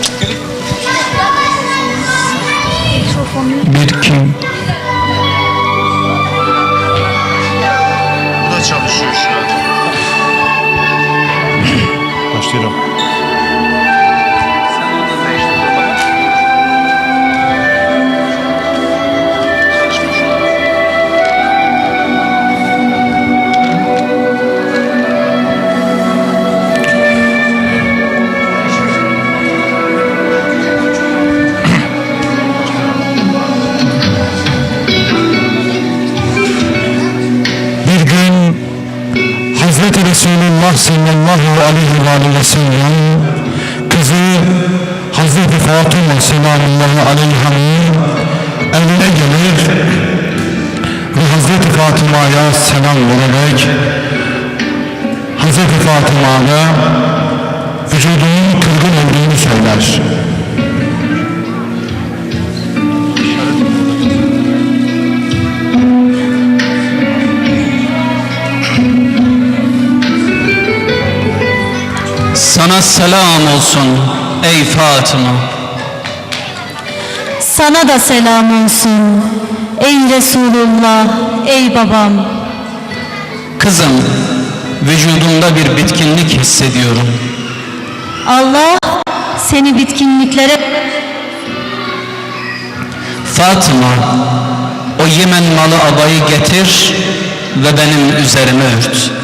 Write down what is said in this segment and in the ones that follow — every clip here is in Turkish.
Bir ve sellem kızı Hazreti Fatıma selamullahi aleyhanın evine gelir ve Hazreti Fatıma'ya selam vererek Hazreti Fatıma'ya vücudunun kırgın olduğunu söyler. Selam olsun ey Fatıma. Sana da selam olsun. Ey Resulullah, ey babam. Kızım, vücudumda bir bitkinlik hissediyorum. Allah seni bitkinliklere Fatıma, o Yemen malı abayı getir ve benim üzerime ört.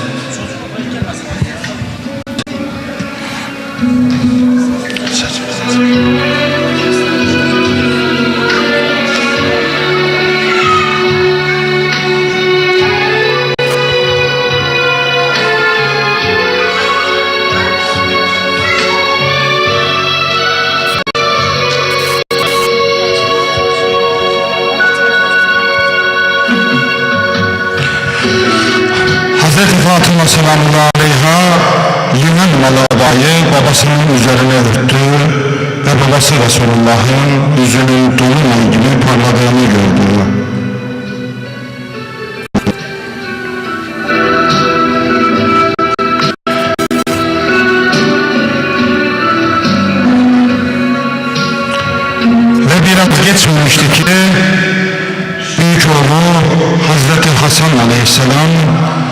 Fatıma selamullahi aleyha Yemen malı abayı babasının üzerine örttü ve babası Resulullah'ın yüzünün dolunay gibi parladığını gördü. Ve biraz geçmemişti ki büyük oğlu Hazreti Hasan aleyhisselam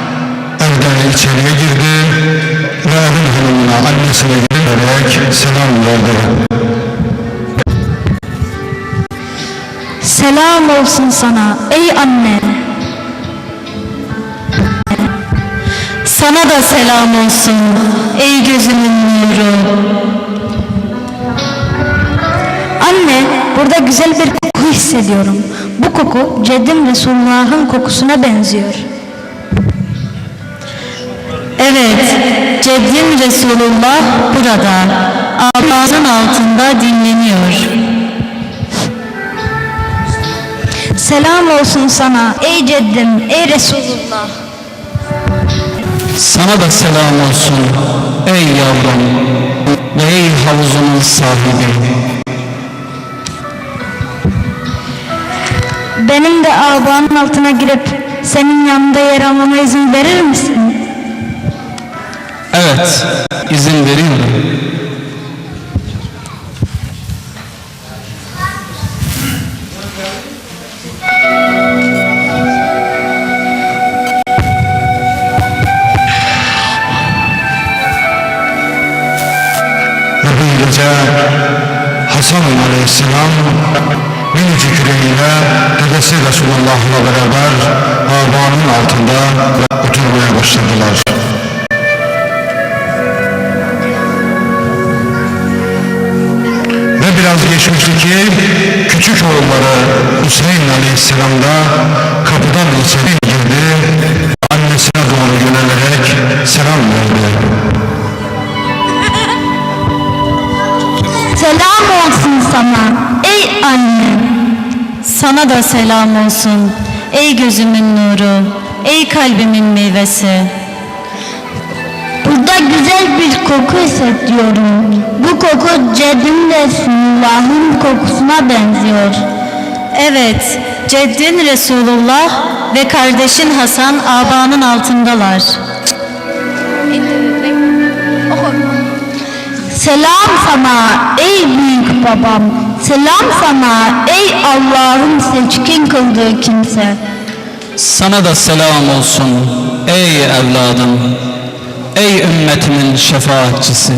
evden içeriye girdi ve evin hanımına annesine giderek selam verdi. selam olsun sana ey anne. Sana da selam olsun ey gözümün nuru. Anne, burada güzel bir koku hissediyorum. Bu koku ceddim Resulullah'ın kokusuna benziyor. Evet, ceddim Resulullah burada. Ağzın altında dinleniyor. Selam olsun sana ey ceddim, ey Resulullah. Sana da selam olsun ey yavrum ve ey havuzunun sahibi. Benim de ağabeyinin altına girip senin yanında yer almama izin verir misin? Evet, izin veriyorum. Ve bu gece Hasan aleyhisselam minicik yüreğiyle dedesi Resulullah'la beraber ağabanın altında oturmaya başladılar. Küçük oğulları Hüseyin Aleyhisselam da kapıdan içeri girdi, annesine doğru yönelerek selam verdi. Selam olsun sana ey anne. Sana da selam olsun ey gözümün nuru, ey kalbimin meyvesi. Burada güzel bir koku hissediyorum. Bu koku ceddim Resulullah'ın kokusuna benziyor. Evet, ceddin Resulullah ve kardeşin Hasan abanın altındalar. Selam sana ey babam. Selam sana ey Allah'ın seçkin kıldığı kimse. Sana da selam olsun ey evladım, ey ümmetimin şefaatçisi.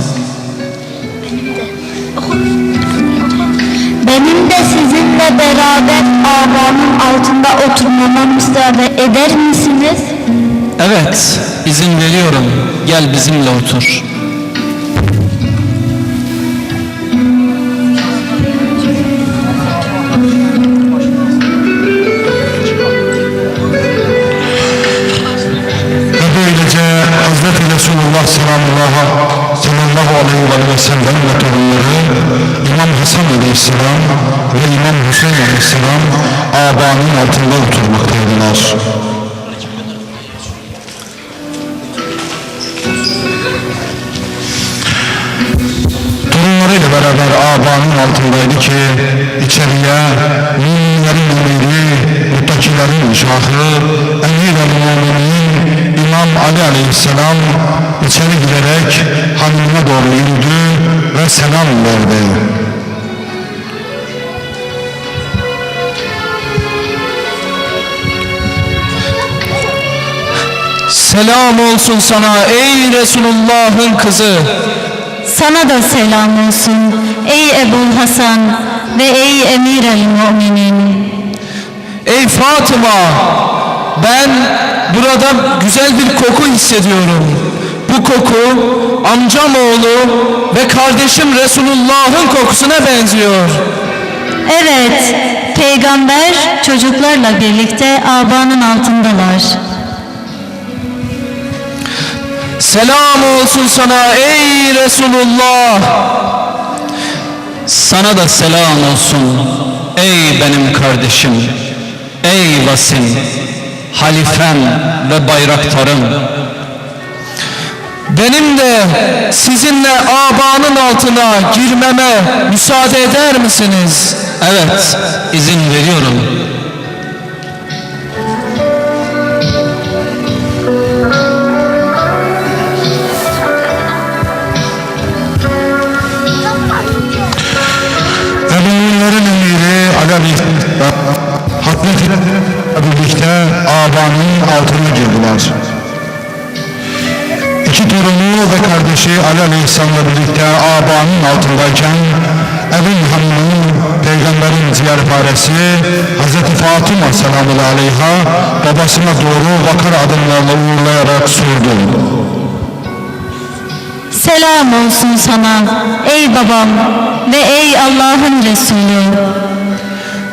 Benim de sizinle beraber avanın altında oturmama müsaade eder misiniz? Evet, izin veriyorum. Gel bizimle otur. Altındaydı ki içeriye müminlerin emiri, muttakilerin şahı, emir el İmam Ali aleyhisselam içeri girerek hanımına doğru yürüdü ve selam verdi. Selam olsun sana ey Resulullah'ın kızı. Sana da selam olsun ey Ebul Hasan ve ey Emir el Müminin. Ey Fatıma, ben burada güzel bir koku hissediyorum. Bu koku amcam oğlu ve kardeşim Resulullah'ın kokusuna benziyor. Evet, peygamber çocuklarla birlikte abanın altındalar. Selam olsun sana ey Resulullah. Sana da selam olsun ey benim kardeşim, ey vasim, halifem ve bayraktarım. Benim de sizinle abanın altına girmeme müsaade eder misiniz? Evet, izin veriyorum. Abanın altındayken evin hanımının peygamberin ziyarethanesi Hazreti Fatıma selamun aleyha babasına doğru vakar adımlarla uğurlayarak sordu. Selam olsun sana ey babam ve ey Allah'ın Resulü.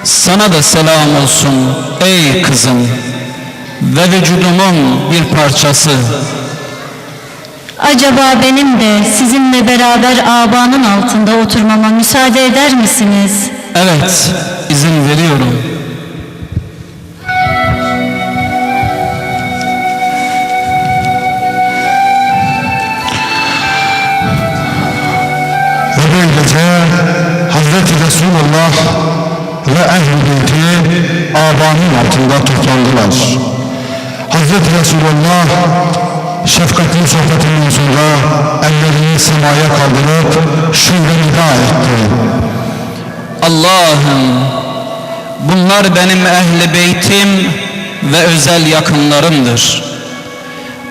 Sana da selam olsun ey kızım ve vücudumun bir parçası. Acaba benim de sizinle beraber abanın altında oturmama müsaade eder misiniz? Evet, izin veriyorum. Ve böylece Hazreti Resulullah ve ehl-i beyti abanın altında toplandılar. Hazreti Resulullah şefkatli sohbetinden sonra ellerini semaya kaldırıp şöyle nida etti. Allah'ım, bunlar benim ehli beytim ve özel yakınlarımdır.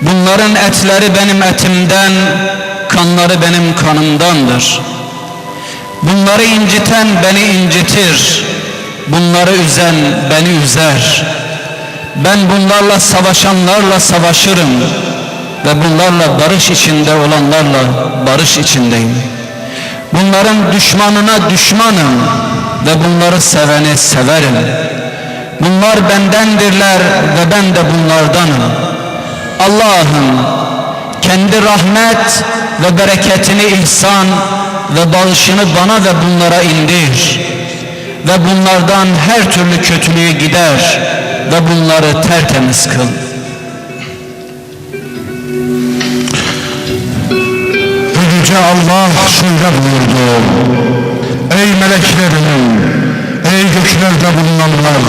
Bunların etleri benim etimden, kanları benim kanımdandır. Bunları inciten beni incitir, bunları üzen beni üzer. Ben bunlarla savaşanlarla savaşırım ve bunlarla barış içinde olanlarla barış içindeyim. Bunların düşmanına düşmanım ve bunları seveni severim. Bunlar bendendirler ve ben de bunlardanım. Allah'ım kendi rahmet ve bereketini ihsan ve bağışını bana ve bunlara indir. Ve bunlardan her türlü kötülüğü gider ve bunları tertemiz kıl. Yüce Allah şöyle buyurdu. Ey meleklerim, ey göklerde bulunanlar,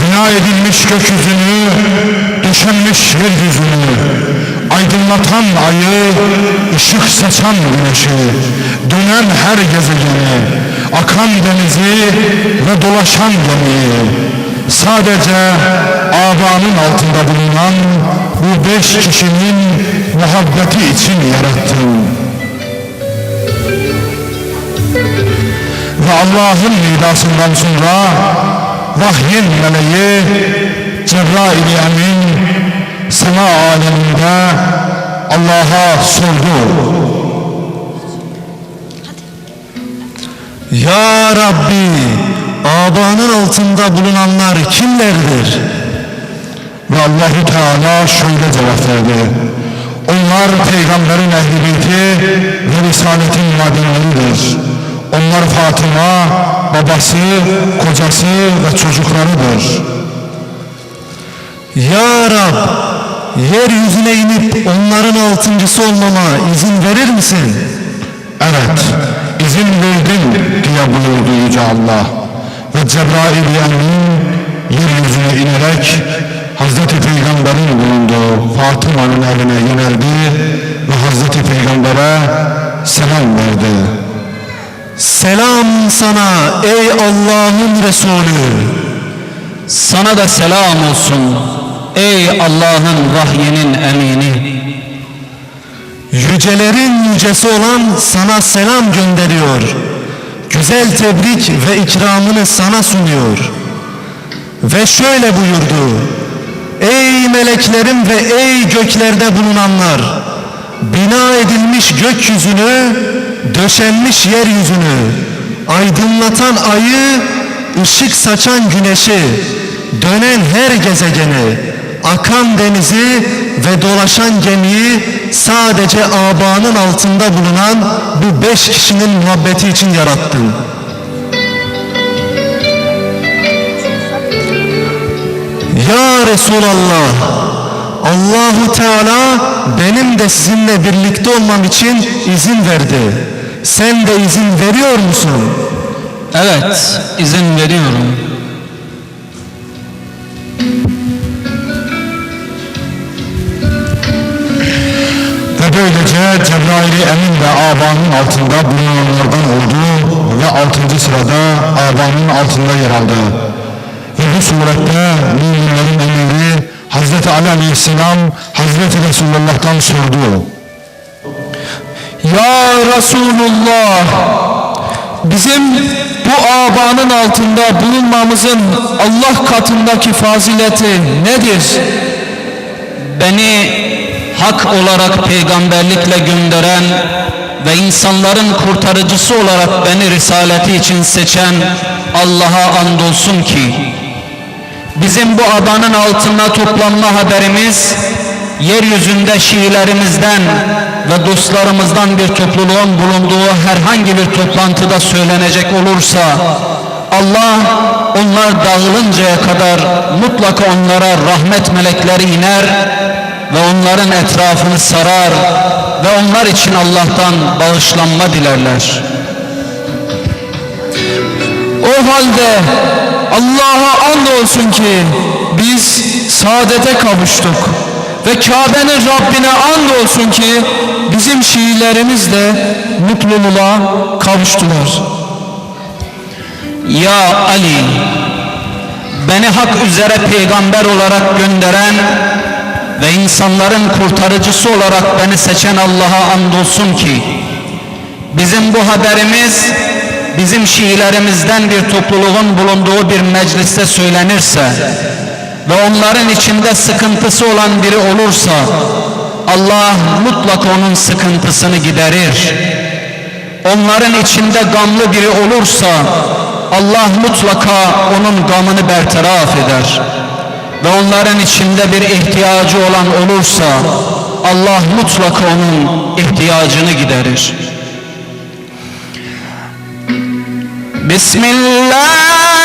bina edilmiş gökyüzünü, döşenmiş yeryüzünü, aydınlatan ayı, ışık saçan güneşi, dönen her gezegeni, akan denizi ve dolaşan gemiyi sadece abanın altında bulunan bu beş kişinin muhabbeti için yarattın. Ve Allah'ın nidasından sonra vahyin meleği Cebrail-i Emin sema aleminde Allah'a sordu. Ya Rabbi, abanın altında bulunanlar kimlerdir? Ve Allahu Teala şöyle cevap verdi. Onlar peygamberin ehli ve risaletin madinleridir. Onlar Fatıma, babası, kocası ve çocuklarıdır. Ya Rab, yeryüzüne inip onların altıncısı olmama izin verir misin? Evet, izin verdin diye buyurdu Yüce Allah. Ve Cebrail Emin yeryüzüne inerek Hazreti Peygamber'in bulunduğu Fatıma'nın evine yöneldi ve Hazreti Peygamber'e selam verdi. Selam sana ey Allah'ın Resulü. Sana da selam olsun ey Allah'ın vahyinin emini. Yücelerin yücesi olan sana selam gönderiyor. Güzel tebrik ve ikramını sana sunuyor. Ve şöyle buyurdu. Ey meleklerim ve ey göklerde bulunanlar! Bina edilmiş gökyüzünü, döşenmiş yeryüzünü, aydınlatan ayı, ışık saçan güneşi, dönen her gezegeni, akan denizi ve dolaşan gemiyi sadece abanın altında bulunan bu beş kişinin muhabbeti için yarattım. Ya Resulallah, Allahu Teala benim de sizinle birlikte olmam için izin verdi. Sen de izin veriyor musun? Evet izin veriyorum. Ve böylece Cebrail-i Emin de Aba'nın altında bulunanlardan oldu ve altıncı sırada Aba'nın altında yer aldı. Ve bu surette müminlerin emiri Hazreti Ali Aleyhisselam Hazreti Resulullah'tan sordu. Ya Resulullah, bizim bu abanın altında bulunmamızın Allah katındaki fazileti nedir? Beni hak olarak peygamberlikle gönderen ve insanların kurtarıcısı olarak beni risaleti için seçen Allah'a andolsun ki bizim bu adanın altına toplanma haberimiz yeryüzünde Şiilerimizden ve dostlarımızdan bir topluluğun bulunduğu herhangi bir toplantıda söylenecek olursa Allah onlar dağılıncaya kadar mutlaka onlara rahmet melekleri iner ve onların etrafını sarar ve onlar için Allah'tan bağışlanma dilerler. O halde Allah'a andolsun ki biz saadete kavuştuk. Ve Kabe'nin Rabbine andolsun ki bizim Şiilerimiz de mutluluğa kavuştular. Ya Ali, beni hak üzere peygamber olarak gönderen ve insanların kurtarıcısı olarak beni seçen Allah'a andolsun ki bizim bu haberimiz bizim Şiilerimizden bir topluluğun bulunduğu bir mecliste söylenirse ve onların içinde sıkıntısı olan biri olursa Allah mutlaka onun sıkıntısını giderir. Onların içinde gamlı biri olursa Allah mutlaka onun gamını bertaraf eder. Ve onların içinde bir ihtiyacı olan olursa Allah mutlaka onun ihtiyacını giderir. Bismillahirrahmanirrahim.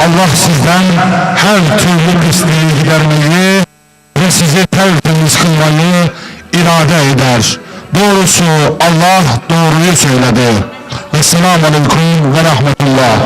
Allah sizden her türlü pisliği gidermeyi ve sizi tertemiz kılmayı irade eder. Doğrusu Allah doğruyu söyledi. Esselamu Aleyküm ve Rahmetullah.